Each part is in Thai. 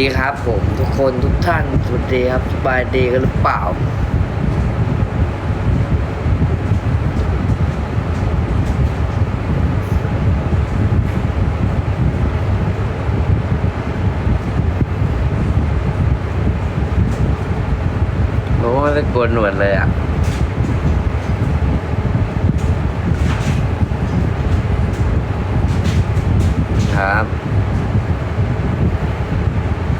ดีครับผมทุกคนทุกท่านสวัสดีครับสบายดีกันหรือเปล่า โอ้ยไม่กลัวหนวดเลยอะ ครับ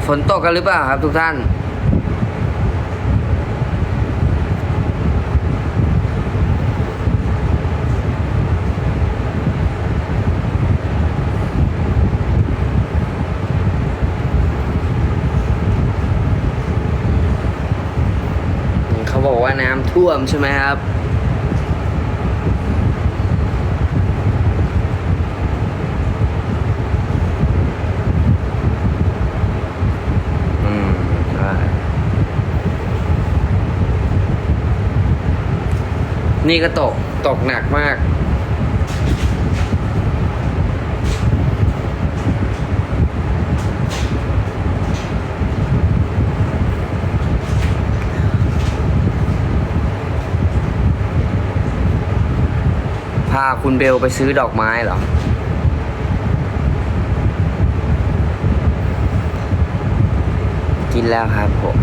ฝ นตกกันหรือเปล่าครับทุกท่าน เขาบอกว่าน้ำท่วมใช่ไหมครับ นี่ก็ตก ตกหนักมาก พาคุณเบลไปซื้อดอกไม้เหรอกินแล้วครับผม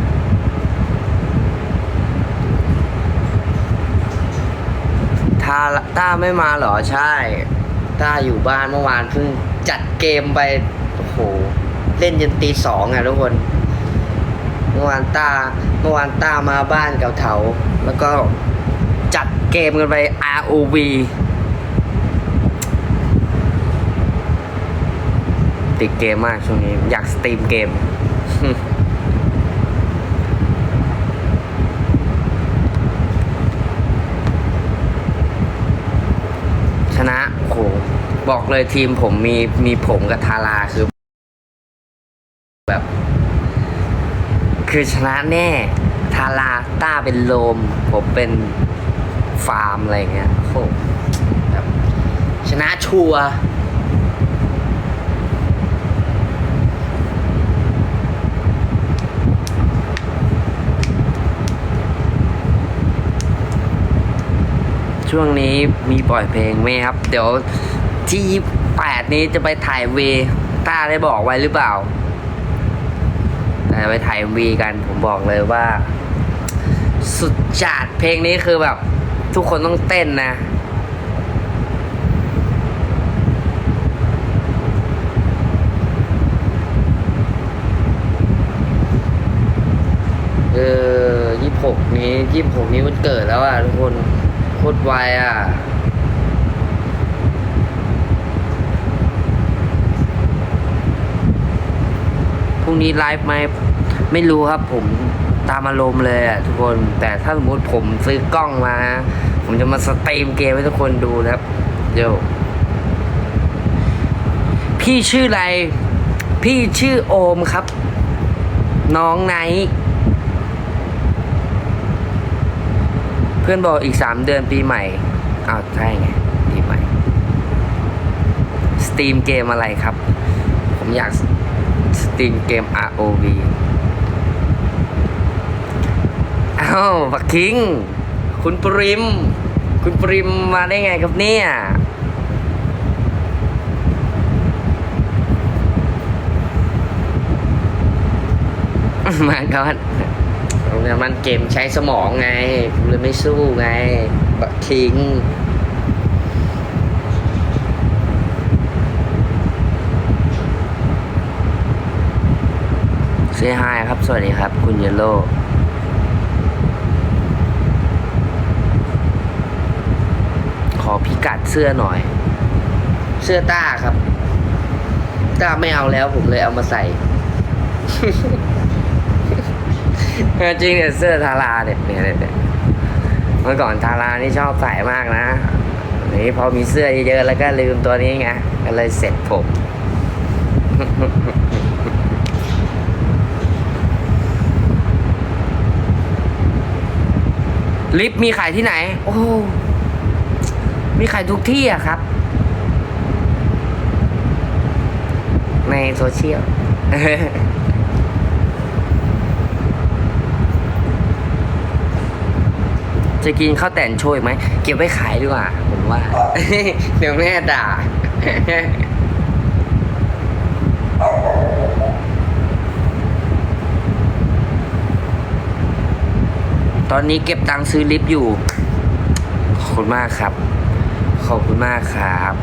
ถ้า ต้าไม่มาเหรอใช่ ต้าอยู่บ้านเมื่อวานเพิ่งจัดเกมไป โอ้โห เล่นจนตีสองอะทุกคน เมื่อวานต้า เมื่อวานต้ามาบ้านกับเถา แล้วก็จัดเกมกันไป ROV ติดเกมมากช่วงนี้ อยากสตรีมเกม ชนะโอ้โห บอกเลยทีมผมมีมีผมกับทาราคือ แบบ คือชนะแน่ทาราต้าเป็นโลม ผมเป็นฟาร์มอะไรเงี้ยโอ้โหแบบชนะชัวร์ช่วงนี้มีปล่อยเพลงไหมครับ เดี๋ยว ที่แปดนี้จะไปถ่ายเวต้าได้บอกไว้หรือเปล่าไปถ่ายวีกันผมบอกเลยว่า สุดจัดเพลงนี้คือแบบ ทุกคนต้องเต้นนะเออยี่หกนี้ยี่หกนี้มันเกิดแล้วอะทุกคนโคตรไวอะ รุ่งนี้ไลฟ์ไหมไม่รู้ครับผมตามอารมณ์เลยอะทุกคน แต่ถ้าสมมติผมซื้อกล้องมา ผมจะมาสตรีมเกมให้ทุกคนดูนะครับเดี๋ยวพี่ชื่ออะไร พี่ชื่อโอมครับ น้องไนเพื่อนบอกอีกสามเดือนปีใหม่อ้าวใช่ไงปีใหม่ สตรีมเกมอะไรครับ ผมอยาก สตรีมเกม ROV อ้าวบักคิง คุณปริม คุณปริมมาได้ไงครับเนี่ย มาก่อนมันเกมใช้สมองไงเลยไม่สู้ไง บักคิง เซฮายครับ สวัสดีครับ คุณเยลโลขอพิกัดเสื้อหน่อย เสื้อต้าครับ ต้าไม่เอาแล้วผมเลยเอามาใส่จริงเนี่ยเสื้อทาราเนี่ยเนี่ยเนี่ยเนี่ยเมื่อก่อนทารานี่ชอบใส่มากนะนี่พอมีเสื้อเยอะๆแล้วก็ลืมตัวนี้ไงก็เลยเสร็จผม ลิฟต์มีขายที่ไหน โอ้ มีขายทุกที่อะครับ ในโซเชียลจะกินข้าวแต่ช่วยไหม เก็บไว้ขายดีกว่า ผมว่า เดี๋ยวแม่ด่า ตอนนี้เก็บตังค์ซื้อลิฟต์อยู่ ขอบคุณมากครับ ขอบคุณมากครับ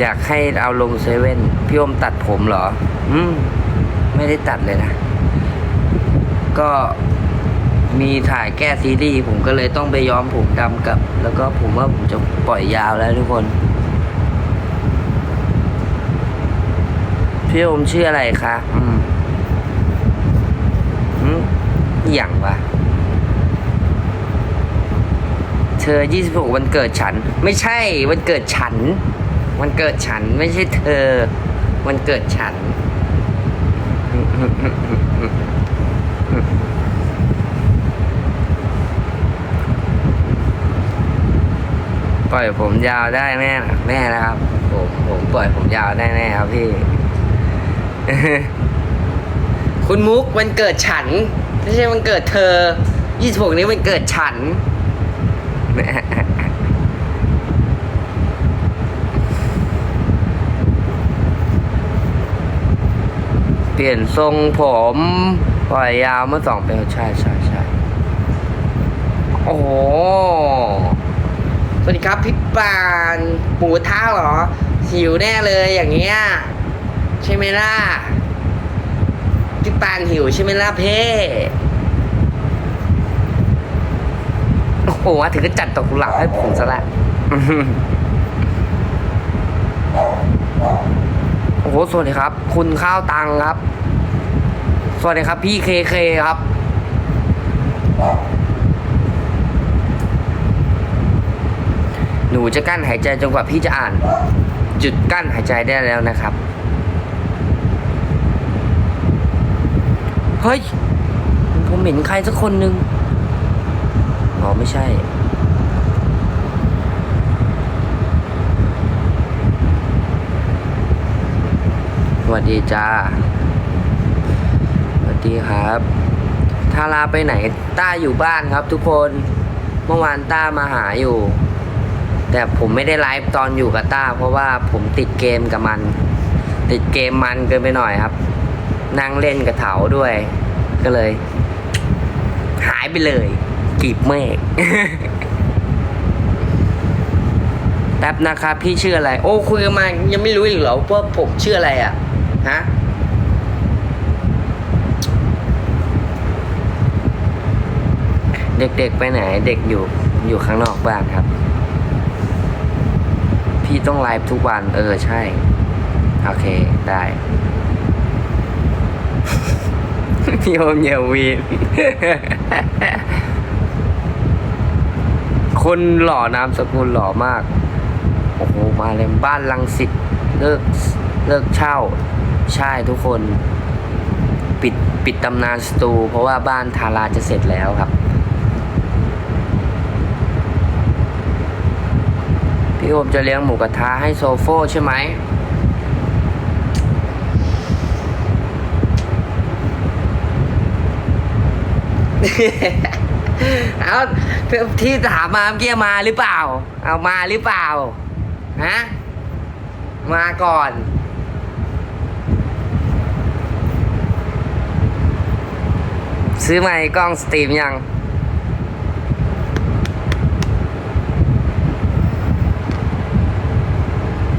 อยากให้เอาลงเซเว่นพี่อมตัดผมเหรอ อืม ไม่ได้ตัดเลยนะ ก็มีถ่ายแก้ซีรีส์ผมก็เลยต้องไปย้อมผมดำกับ แล้วก็ผมว่าผมจะปล่อยยาวแล้วทุกคน พี่อมชื่ออะไรคะ อืมอืม อหย่างวะเธอ26วันเกิดฉัน ไม่ใช่วันเกิดฉัน วันเกิดฉันไม่ใช่เธอ วันเกิดฉันปล่อยผมยาวได้แม่แม่นะครับ ผมผมปล่อยผมยาวได้แน่ครับพี่ คุณมุกวันเกิดฉัน ไม่ใช่วันเกิดเธอ 26 นี้วันเกิดฉัน เปลี่ยนทรงผมปล่อยยาวเมื่อสองปีใช่ใช่ใช่โอ้สวัสดีครับพี่ปานหมูท้าเหรอหิวแน่เลยอย่างเงี้ย ใช่ไหมล่ะ พี่ปานหิวใช่ไหมล่ะเพ่โอ้โหถึงก็จัดตกหลาบให้ผมซะละโอ้โห สวัสดีครับ คุณข้าวตังครับ สวัสดีครับ พี่เคเคครับ หนูจะกั้นหายใจจนกว่าพี่จะอ่านหยุดกั้นหายใจได้แล้วนะครับ เฮ้ย ผมเห็นใครสักคนหนึ่งอ๋อ ไม่ใช่ สวัสดีจ้า สวัสดีครับ ทาราไปไหน ต้าอยู่บ้านครับทุกคน เมื่อวานต้ามาหาอยู่ แต่ผมไม่ได้ไลฟ์ตอนอยู่กับต้า เพราะว่าผมติดเกมกับมัน ติดเกมมันเกินไปหน่อยครับ นั่งเล่นกับเถาด้วย ก็เลย หายไปเลยกีบเมฆแป๊บนะครับพี่ชื่ออะไร โอ้คุยกันมายังไม่รู้อีกเหรอว่าผมชื่ออะไรอะฮะเด็กๆไปไหน เด็กอยู่อยู่ข้างนอกบ้านครับ พี่ต้องไลฟ์ทุกวัน เออใช่ โอเคได้ โอมเยาวีนคนหล่อนามสกุลหล่อมาก โอ้โห มาเลยบ้านลังสิตเลิกเลิกเช่า ใช่ทุกคน ปิดปิดตำนานสตู เพราะว่าบ้านทาราจะเสร็จแล้วครับ พี่โอมจะเลี้ยงหมูกระทะให้โซโฟใช่ไหม เอาที่ถามมาเมื่อกี้มาหรือเปล่า เอามาหรือเปล่าฮะมาก่อน ซื้อใหม่กล้องสตรีมยัง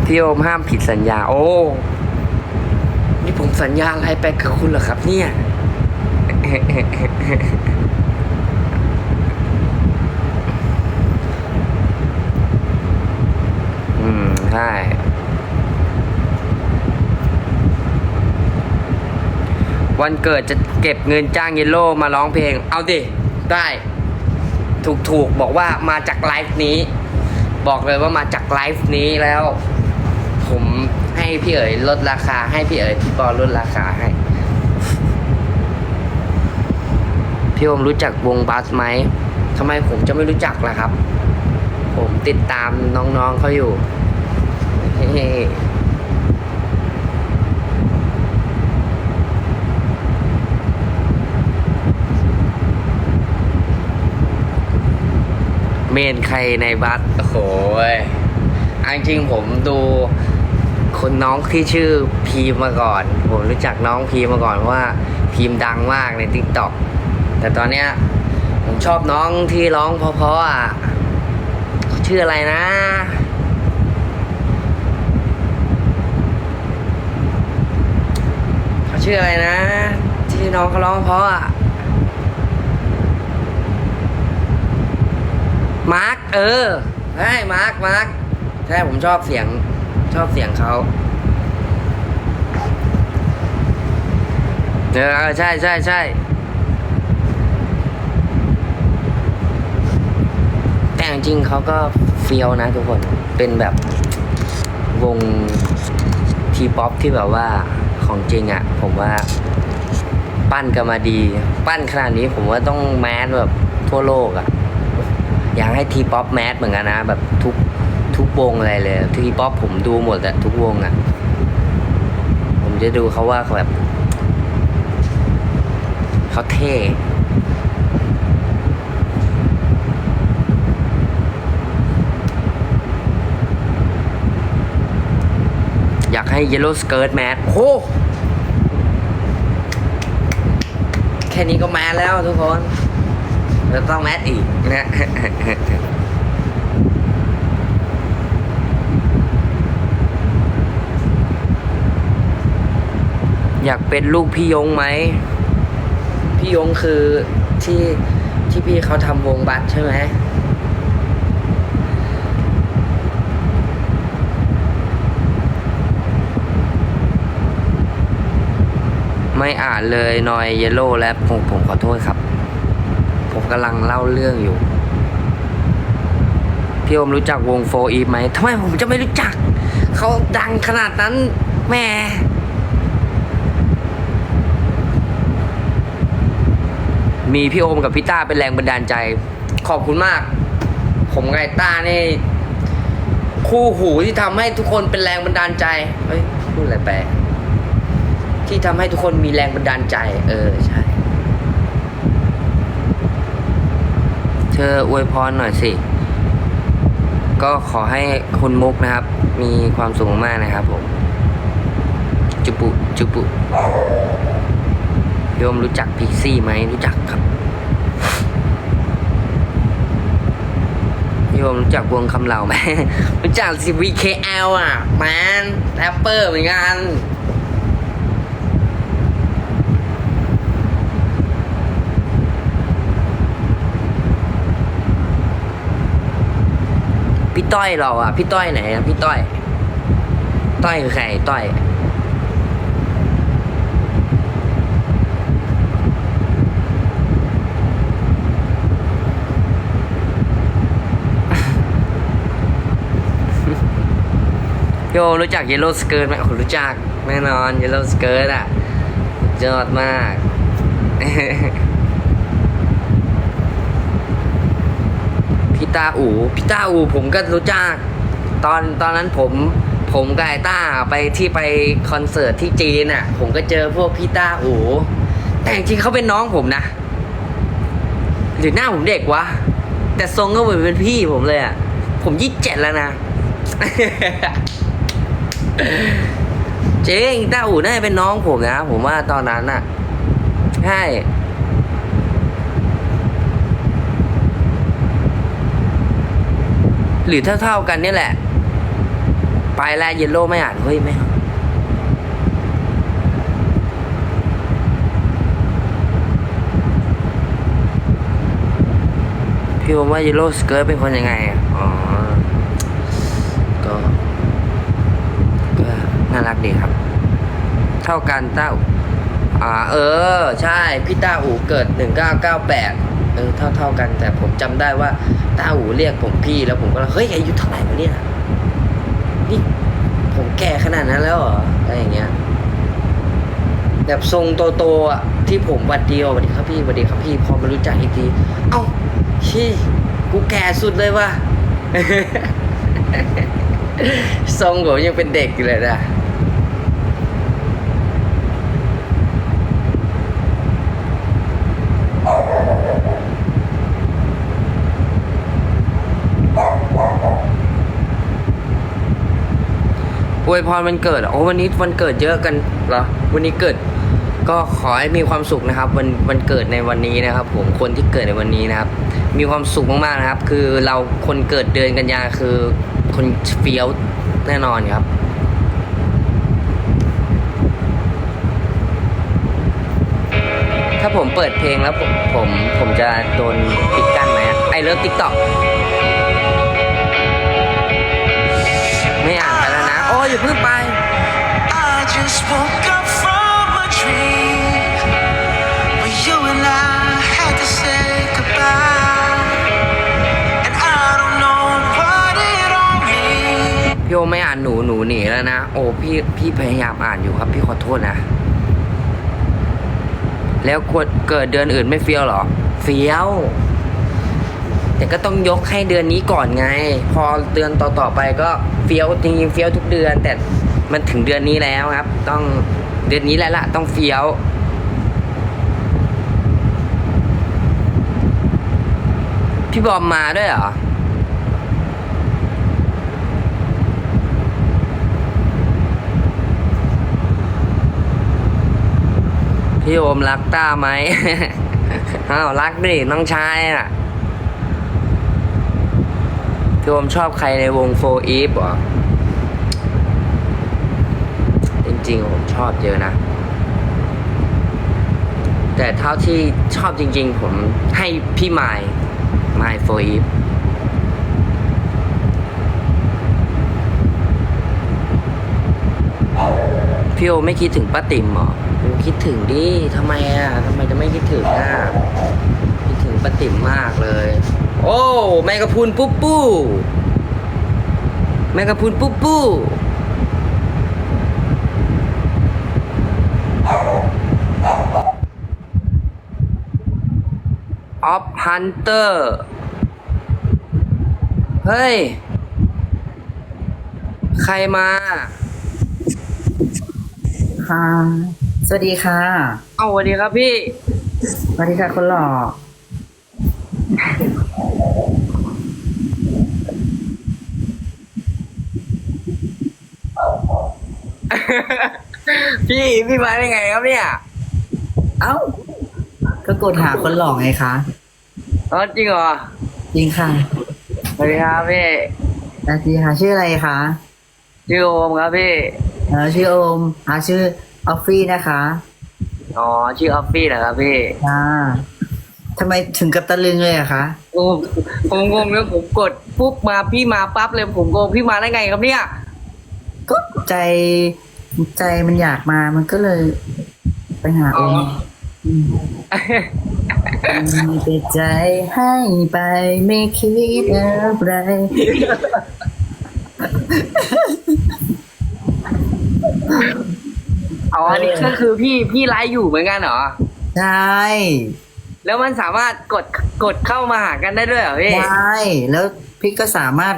พี่โอมห้ามผิดสัญญา โอ้ นี่ผมสัญญาอะไรไปกับคุณเหรอครับเนี่ย อืม ใช่วันเกิดจะเก็บเงินจ้างเยลโล่มาร้องเพลง เอาดิ ได้ ถูกถูกบอกว่ามาจากไลฟ์นี้ บอกเลยว่ามาจากไลฟ์นี้แล้ว ผมให้พี่เอ๋ยลดราคา ให้พี่เอ๋ยพี่ปอลดราคาให้ พี่อมรู้จักวงบัสไหมทำไมผมจะไม่รู้จักล่ะครับ ผมติดตามน้องๆเขาอยู่เมนใครในบัสโอ้โหอันจริงผมดูคนน้องที่ชื่อพีมาก่อน ผมรู้จักน้องพีมาก่อนว่าพีมดังมากในทิกตอก แต่ตอนเนี้ยผมชอบน้องที่ร้องเพราะๆอะชื่ออะไรนะเขาชื่ออะไรนะ ที่น้องเขาร้องเพราะอะมาร์คเออใช่มาร์คมาร์คใช่ผมชอบเสียงชอบเสียงเขาเออใช่ใช่ใช่แต่ จริงๆเขาก็เฟี้ยวนะทุกคนเป็นแบบวงทีป๊อปที่แบบว่าของจริงอะ่ะ ผมว่าปั้นกันมาดี ปั้นขนาดนี้ผมว่าต้องแมสแบบทั่วโลกอะ่ะ อยากให้ทีป๊อปแมสเหมือนกันนะ แบบทุกทุกวงอะไรเลยทีป๊อปผมดูหมดอะทุกวงอะผมจะดูเขาว่าเขาแบบเขาเท่ากให้ Yellow Skirt แมสโอ้โหแค่นี้ก็แมสแล้วทุกคนแล้วต้องแมสอีกนะอยากเป็นลูกพี่ยงไหม พี่ยงคือที่ที่พี่เขาทำวงบัตรใช่ไหม ไม่อ่านเลยนอยเยลโล่และผมผมขอโทษครับ ผมกำลังเล่าเรื่องอยู่ พี่โอมรู้จักวงโฟอีฟไหมทำไมผมจะไม่รู้จัก เขาดังขนาดนั้นแม่มีพี่โอมกับพี่ต้าเป็นแรงบันดาลใจ ขอบคุณมาก ผมกับไอ้ต้านี่ คู่หูที่ทำให้ทุกคนเป็นแรงบันดาลใจ เฮ้ย พูดอะไรแปล ที่ทำให้ทุกคนมีแรงบันดาลใจ เออ ใช่ เธออวยพรหน่อยสิ ก็ขอให้คุณมุกนะครับ มีความสุขมากนะครับผม จุปุ จุปุโยมรู้จักพิกซี่ไหมรู้จักครับโยมรู้จักวงคำเหล่าไหมรู้จักสิ VKL อะ แมนแรปเปอร์เหมือนกัน ต้อยเราอะ พี่ต้อยไหนอะพี่ต้อย ต้อยคือใครต้อยโยรู้จักเยลโล่สเกิร์ตไหมโอ้รู้จักแน่นอนเยลโล่สเกิร์ตอะยอดมาก ตาอูพี่ตาอูผมก็รู้จัก ตอนตอนนั้นผมผมกับไอ้ต้าไปที่ไปคอนเสิร์ตที่จีนอะ ผมก็เจอพวกพี่ต้าอูแต่จริงเขาเป็นน้องผมนะ หรือหน้าผมเด็กวะ แต่ทรงก็เหมือนเป็นพี่ผมเลยอะ ผมยี่สิบเจ็ดแล้วนะ เจ๊งต้าอูน่าจะเป็นน้องผมนะ ผมว่าตอนนั้นน่ะ ใช่ หรือเท่าๆกันเนี่ยแหละ ไปแล้วเยลโล่ไม่อ่านเฮ้ยไม่เอาพี่ผมว่าเยลโล่สเกิร์ตเป็นคนยังไงอ๋อก็ก็น่ารักดีครับ เท่ากันเต้าอ่าเออ ใช่ พี่ต้าอูเกิด 1998 เออ เท่าเท่ากันแต่ผมจำได้ว่า ต้าอูเรียกผมพี่แล้วผมก็เฮ้ยอายุเท่าไหร่วะเนี่ยนี่ผมแก่ขนาดนั้นแล้วเหรออะไรอย่างเงี้ยแบบทรงโตๆอะที่ผมหวัดเดียวสวัสดีครับพี่สวัสดีครับพี่พอมารู้จักอีกทีเอ้าชี่กูแก่สุดเลยว่ะทรงผมยังเป็นเด็กอยู่เลยนะ อวยพรวันเกิด โอ้วันนี้วันเกิดเยอะกันเหรอ วันนี้เกิด ก็ขอให้มีความสุขนะครับ วันวันเกิดในวันนี้นะครับ ผม คนที่เกิดในวันนี้นะครับ มีความสุขมากๆนะครับ คือเราคนเกิดเดือนกันยาคือคนเฟี้ยวแน่นอนครับถ้าผมเปิดเพลงแล้วผมผมผมจะโดนปิดกั้นไหมไอเลิฟติ๊กต็อก อ้ยอย่าเพิ่งไป I just woke up from a dream where you and I had to say goodbye, and I don't know what it all means. พี่โอไม่อ่านหนูหนูหนีแล้วนะ โอ้พี่พี่พยายามอ่านอยู่ครับ พี่ขอโทษนะ แล้วควรเกิดเดือนอื่นไม่เฟี้ยวเหรอ เฟี้ยว แต่ก็ต้องยกให้เดือนนี้ก่อนไง พอเดือนต่อๆไปก็เฟี้ยวจริงๆเฟี้ยวทุกเดือน แต่มันถึงเดือนนี้แล้วครับ ต้องเดือนนี้แล้วล่ะต้องเฟี้ยวพี่บอมมาด้วยเหรอ พี่โอมรักต้าไหม อ้าวรักดิน้องชายอะ พี่โอมชอบใครในวงโฟอีฟเหรอ จริงๆ ผมชอบเยอะนะ แต่เท่าที่ชอบจริง ๆ ผมให้พี่ไมล์ไมล์โฟอีฟพี่โอไม่คิดถึงป้าติ๋มเหรอคิดถึงดิทำไมอะทำไมจะไม่คิดถึงอะคิดถึงป้าติ๋มมากเลย โอ้แมงกะพรุนปุ๊บปู้แมงกะพรุนปุ๊บปู้ออฟฮันเตอร์เฮ้ย ใครมา ค่ะ สวัสดีค่ะ เอาสวัสดีครับพี่ สวัสดีค่ะคนหล่อ พี่พี่มาได้ไงครับเนี่ย เอ้า ก็กดหาคนหล่อไงคะอ๋อจริงเหรอจริงค่ะสวัสดีครับพี่สวัสดีค่ะชื่ออะไรคะชื่อโอมครับพี่เออชื่อโอมอ่าชื่อออฟฟี่นะคะอ๋อชื่อออฟฟี่เหรอครับพี่อ่าทำไมถึงกับตะลึงเลยอะคะโอ้ผมงงแล้วผมกดปุ๊บมาพี่มาปั๊บเลยผมงงพี่มาได้ไงครับเนี่ยก็ใจ ใจมันอยากมามันก็เลยไปหาโอมอ๋อมมีแต่ใจให้ไปไม่คิดอะไรอ๋ออันนี้ก็คือพี่พี่ไลฟ์อยู่เหมือนกันเหรอ ใช่ แล้วมันสามารถกดกดเข้ามาหากันได้ด้วยเหรอพี่ ใช่ แล้วพี่ก็สามารถ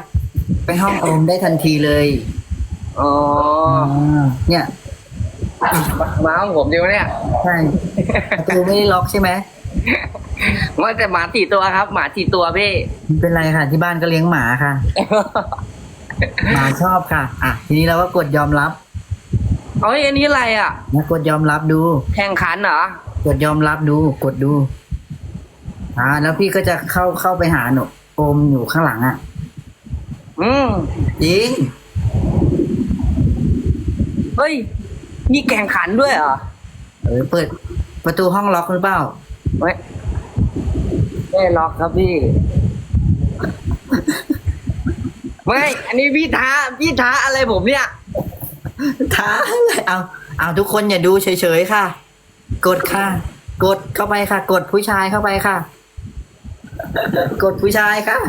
ไปห้องโอมได้ทันทีเลย อ๋อาเนี่ยมาของผมดีวะเนี่ยใช่ประตูไม่ได้ล็อกใช่ไหมว่าแต่หมาสี่ตัวครับ หมาสี่ตัวพี่ไม่เป็นไรค่ะ ที่บ้านก็เลี้ยงหมาค่ะ หมาชอบค่ะ อะ ทีนี้เราก็กดยอมรับเอ้ยอันนี้อะไรอะนะกดยอมรับดู แข่งขันเหรอกดยอมรับดูกดดู อ่า แล้วพี่ก็จะเข้าเข้าไปหาหนูโอมอยู่ข้างหลังอะ อืมจริง เฮ้ย มีแข่งขันด้วยเหรอ เออเปิด ประตูห้องล็อกหรือเปล่าไม่ไม่ล็อกครับพี่ ไม่ อันนี้พี่ท้า พี่ท้าอะไรผมเนี่ย ท้าเลยเอา เอาทุกคนอย่าดูเฉยๆค่ะ กดค่ะ กดเข้าไปค่ะ กดผู้ชายเข้าไปค่ะ กดผู้ชายค่ะ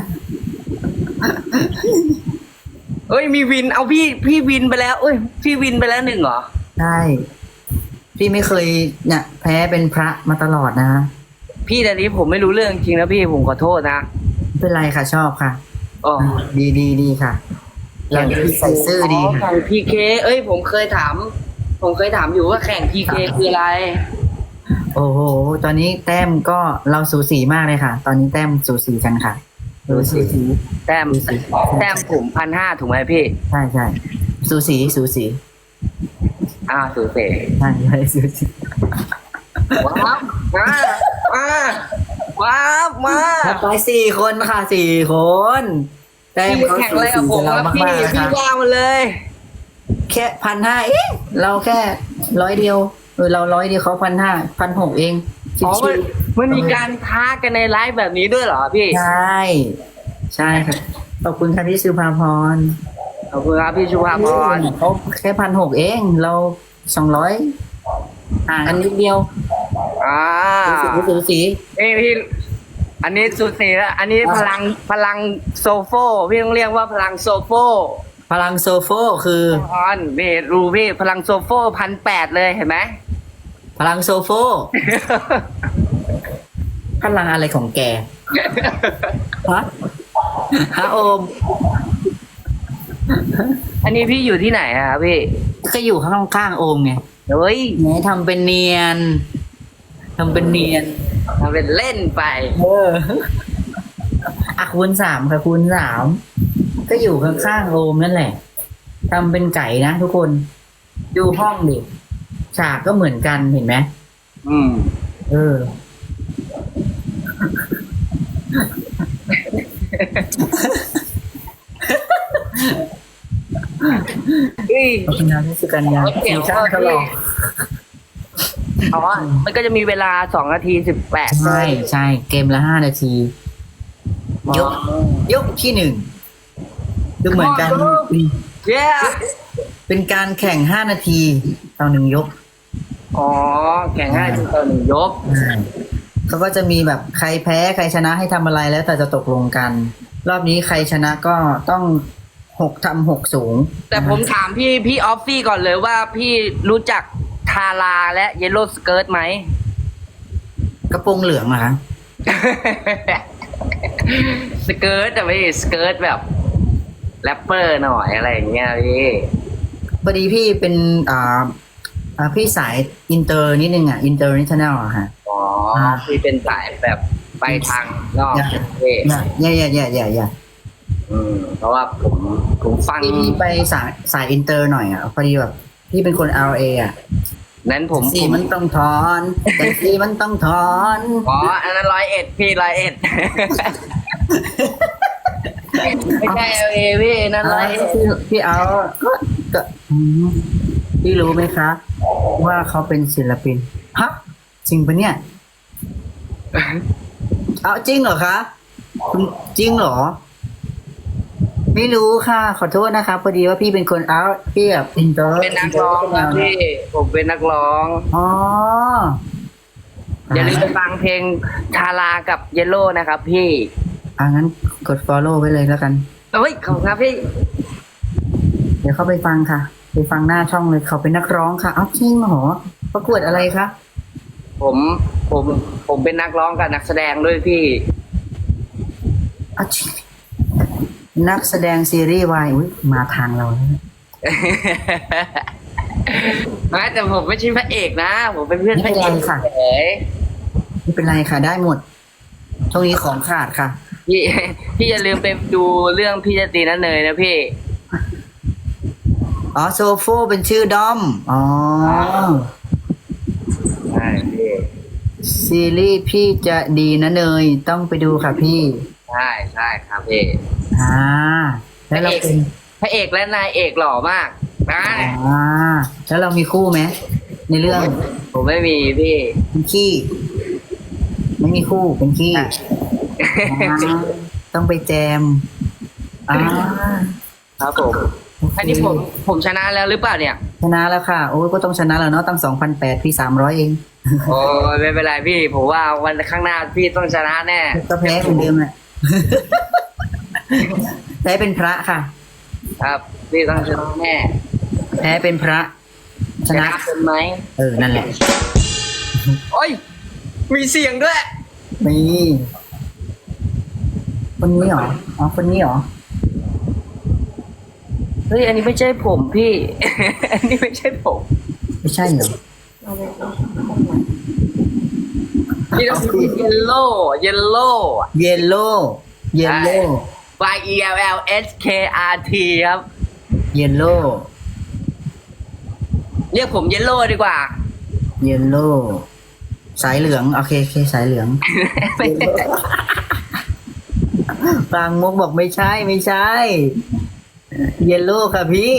เอ้ยมีวินเอาพี่พี่วินไปแล้ว เอ้ย พี่วินไปแล้วหนึ่งเหรอใช่พี่ไม่เคยเนี่ยแพ้เป็นพระมาตลอดนะพี่แต่นี้ผมไม่รู้เรื่องจริงนะพี่ผมขอโทษนะไม่เป็นไรค่ะ ชอบค่ะอ๋อดีดีดีค่ะเราใส่ซื่อดีค่ะแข่งพีเคเอ้ย ผมเคยถาม ผมเคยถามอยู่ว่าแข่งพีเคคืออะไร โอ้โห ตอนนี้แต้มก็เราสูสีมากเลยค่ะ ตอนนี้แต้มสูสีกันค่ะ สูสีแต้มแต้มผมพันห้าถูกไหมพี่ ใช่ใช่สูสีสูสีอ้าวสูเสใช่ใช่สูสีว้าวมามาว้าวมาแล้วไปสี่คนค่ะสี่คนแต้มพี่เขาแข่งสูอะไรสีกับผมกับเราครับพี่มากๆนะพี่คะว่ามาเลย แค่พันห้าเองเราแค่ร้อยเดียวเออเราร้อยเดียวเขาพันห้าพันหกเองอ๋อชิ มันวมันมีการท้ากันในไลฟ์แบบนี้ด้วยเหรอพี่ๆใช่ ใช่ค่ะขอบคุณค่ะพี่สุภาพรขอบคุณครับพี่ชุภาพรเขาแค่พันหกเอง เราสองร้อยห่างกันนิดเดียว อ่าสูสีสูสีนี่พี่อันนี้สุดสีแล้วอันนี้พลังพลังโซโฟพี่ต้องเรียกว่าพลังโซโฟพลังโซโฟคือออนนี่รูพี่พลังโซโฟพันแปดเลยเห็นไหมพลังโซโฟ พลังอะไรของแกฮะฮะโอม อันนี้พี่อยู่ที่ไหนอะครับพี่ก็อยู่ข้างข้างๆโอมไงเฮ้ยแหมทำเป็นเนียนทำเป็นเนียนทำเป็นเล่นไป เอออะคูณสามค่ะคูณสามก็อยู่ข้างๆโอมนั่นแหละทำเป็นไก่นะทุกคน ดูห้องดิฉากก็เหมือนกันเห็นไหมอืม เออ เฮ้ยขอบคุณนะพี่สุกัญญาเดี๋ยวสีข้างตลอดอ๋อ มันก็จะมีเวลาสองนาทีสิบแปดใช่ใช่เกมละห้านาที ยก ยกที่หนึ่งดูเหมือนกันเย้เป็นการแข่งห้านาทีต่อหนึ่งยก อ๋อ แข่งง่ายจนต่อหนึ่งยก เขาก็จะมีแบบใครแพ้ใครชนะให้ทำอะไรแล้วแต่จะตกลงกัน รอบนี้ใครชนะก็ต้องหกทำหกสูง แต่ผมถามพี่พี่ออฟฟี่ก่อนเลยว่าพี่รู้จักทาราและเยลโล่สเกิร์ตไหมกระโปรงเหลืองเหรอคะสเกิร์ตแต่ไม่ใช่สเกิร์ตแบบแรปเปอร์หน่อยอะไรอย่างเงี้ยพี่พอดีพี่เป็นอ่าอ่าพี่สายอินเตอร์นิดนึงอะอินเตอร์เนชั่นแนลอะฮะ อ๋อพี่เป็นสายแบบไปทางนอกพี่อย่าอย่าอย่าอย่าอย่าอืมเพราะว่าผมผมฟังพี่พี่ไปสายสายอินเตอร์หน่อยอะพอดีแบบพี่เป็นคน LA อะนั้นผมสีผมมันต้องถอนแต่สีมันต้องถอนอ๋ออันนั้นร้อยเอ็ดพี่ร้อยเอ็ดไม่ใช่เอเอพี่นั่นอะไรร้อยเอ็ดพี่พี่เอาก็ก็อืมพี่รู้ไหมคะ ว่าเขาเป็นศิลปินฮะ จริงปะเนี่ย เอาจริงเหรอคะคุณจริงเหรอ ไม่รู้ค่ะ ขอโทษนะคะพอดีว่าพี่เป็นคนเอาพี่แบบอินเตอร์เป็นนักร้องนะพี่ ผมเป็นนักร้อง อ๋อ อย่าลืมไปฟังเพลงทารากับเยลโล่นะครับพี่ อ่างั้นกด follow ไว้เลยแล้วกันเฮ้ยขอบคุณครับพี่ เดี๋ยวเข้าไปฟังค่ะ ไปฟังหน้าช่องเลยเขาเป็นนักร้องค่ะอ้าวจริงเหรอประกวดอะไรคะ ผมผมผมเป็นนักร้องกับนักแสดงด้วยพี่อ้าวจริงนักแสดงซีรีส์วายอุ้ยมาทางเราแล้วเนี่ยไม่แต่ผมไม่ใช่พระเอกนะ ผมเป็นเพื่อนพระเอกเฉยไม่เป็นไรค่ะ ได้หมดช่วงนี้ของขาดค่ะ พี่พี่อย่าลืมไปดูเรื่องพี่จะตีนั่นเนยนะพี่ อ๋อโซโฟเป็นชื่อดอม อ๋อใช่พี่ซีรีส์พี่จะดีนะเนย ต้องไปดูค่ะพี่ ใช่ใช่ครับพี่อ่า แล้วเราเป็นพระเอกและนายเอกหล่อมากนะอ่า แล้วเรามีคู่ไหมในเรื่อง ผมไม่มีพี่เป็นขี้ ไม่มีคู่เป็นขี้อะอ่าต้องไปแจมอ่าครับผมอันนี้ผมผมชนะแล้วหรือเปล่าเนี่ย ชนะแล้วค่ะ โอ้ยก็ต้องชนะแล้วเนาะตั้งสองพันแปดพี่สามร้อยเอง โอ้ยไม่เป็นไรพี่ ผมว่าวันข้างหน้าพี่ต้องชนะแน่ ก็แพ้เหมือนเดิมแหละแพ้เป็นพระค่ะ ครับ พี่ต้องชนะแน่ แพ้เป็นพระชชนะนะเป็นไหมเออ นั่นแหละ โอ้ย มีเสียงด้วยนี่คนนี้เหรอ อ๋อ คนนี้เหรอ เฮ้ยอันนี้ไม่ใช่ผมพี่ อันนี้ไม่ใช่ผม ไม่ใช่เหรอนี่ต้องเป็นเยลโล่เยลโล่เยลโล่เยลโล่ Y E L L S K R T ครับ เยลโล่เรียกผมเยลโล่ดีกว่า เยลโล่สายเหลือง โอเคโอเคสายเหลืองไม่ใช่บางมุกบอกไม่ใช่ไม่ใช่ เยลโล่ค่ะพี่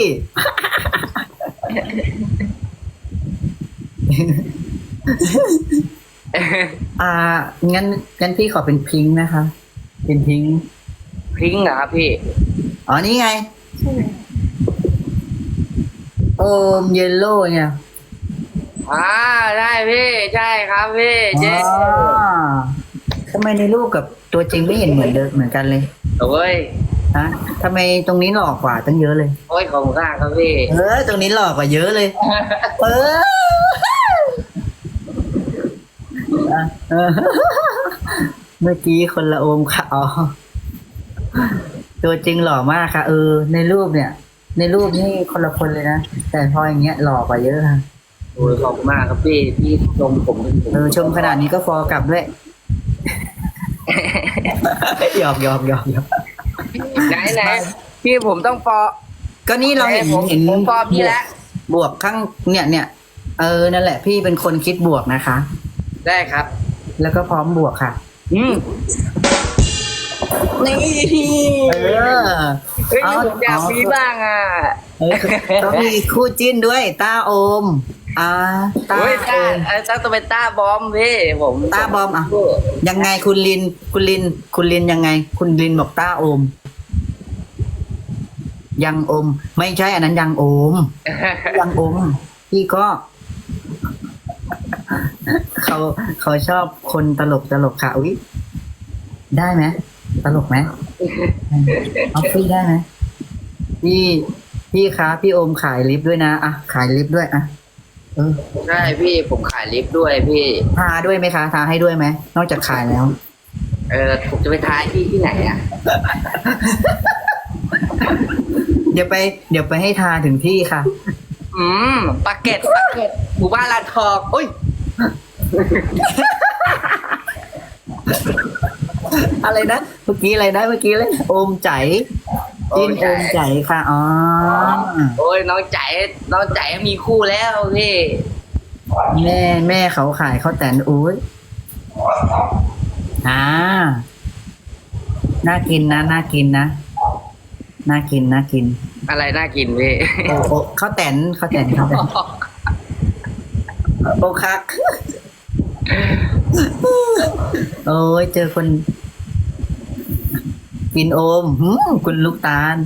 อ่า งั้น งั้นพี่ขอเป็นพิงค์นะคะ เป็นพิงค์พริ้งเหรอครับพี่ อ๋อ นี่ไงโอมเยลโล่เนี่ย อ่าใช่พี่ใช่ครับพี่เจ๊อ๋อทำไมในรูปกับตัวจริงไม่เห็นเหมือนเดิมเหมือนกันเลย โอ้ย ฮะทำไมตรงนี้หลอกกว่าตั้งเยอะเลย โอ้ยของข้างครับพี่เออ ตรงนี้หลอกกว่าเยอะเลย เอออะเออ เมื่อกี้คนละโอมค่ะอ๋อตัวจริงหล่อมากค่ะ เออ ในรูปเนี่ย ในรูปนี่คนละคนเลยนะ แต่พออย่างเงี้ยหล่อกว่าเยอะค่ะโอ้ยขอบคุณมากครับพี่พี่ชมผมเป็นผมเออชมขนาดนี้ก็ฟอร์กลับด้วยหยอกหยอกหยอกหยอก ไหนไหนพี่ผมต้องฟอก็นี่เราเห็นผมเห็นผมฟอพี่แล้วบวกข้างเนี่ยเนี่ยเออนั่นแหละ พี่เป็นคนคิดบวกนะคะ ได้ครับ แล้วก็พร้อมบวกค่ะ อืมนี่เออเฮ้ยเอาผมอยากเอามีบ้างอะเออต้องมีคู่จิ้นด้วยตาโอมอ่าตาโอ้ยโอต้ามเออต้องเป็นต้าบอมพี่ผมต้าบอมอะยังไงคุณลิน คุณลิน คุณลินยังไง คุณลินบอกต้าโอม ยังโอม ไม่ใช่อันนั้นยังโอม ยังโอมพี่ก็ เขาเขาชอบคนตลกตลกค่ะอุ้ยได้ไหมตลกไหมเอาพี่ได้ไหมพี่พี่คะพี่โอมขายลิฟต์ด้วยนะอะขายลิฟต์ด้วยอะเออใช่พี่ผมขายลิฟต์ด้วยพี่ทาด้วยไหมคะทาให้ด้วยไหมนอกจากขายแล้ว เออผมจะไปทายที่ที่ไหนอะ เดี๋ยวไป เดี๋ยวไปให้ทาถึงที่ค่ะ อืมปากเกร็ตปากเกร็ตหมู่บ้านลานทองอุ้ย อะไรนะ เมื่อกี้อะไรนะ เมื่อกี้เลยโอมใจจินโอมใจค่ะ อ๋อ โอ้ยน้องใจ น้องใจมีคู่แล้วพี่ แม่แม่เขาขายข้าวแตนอุ้ยอ่า น่ากินนะ น่ากินนะ น่ากินน่ากิน อะไรน่ากินพี่โอ้โอ้ข้าวแตนข้าวแตนข้าวแตนโอ้คักโอ้ยเจอคน กินโอมหืมคุณลูกตาล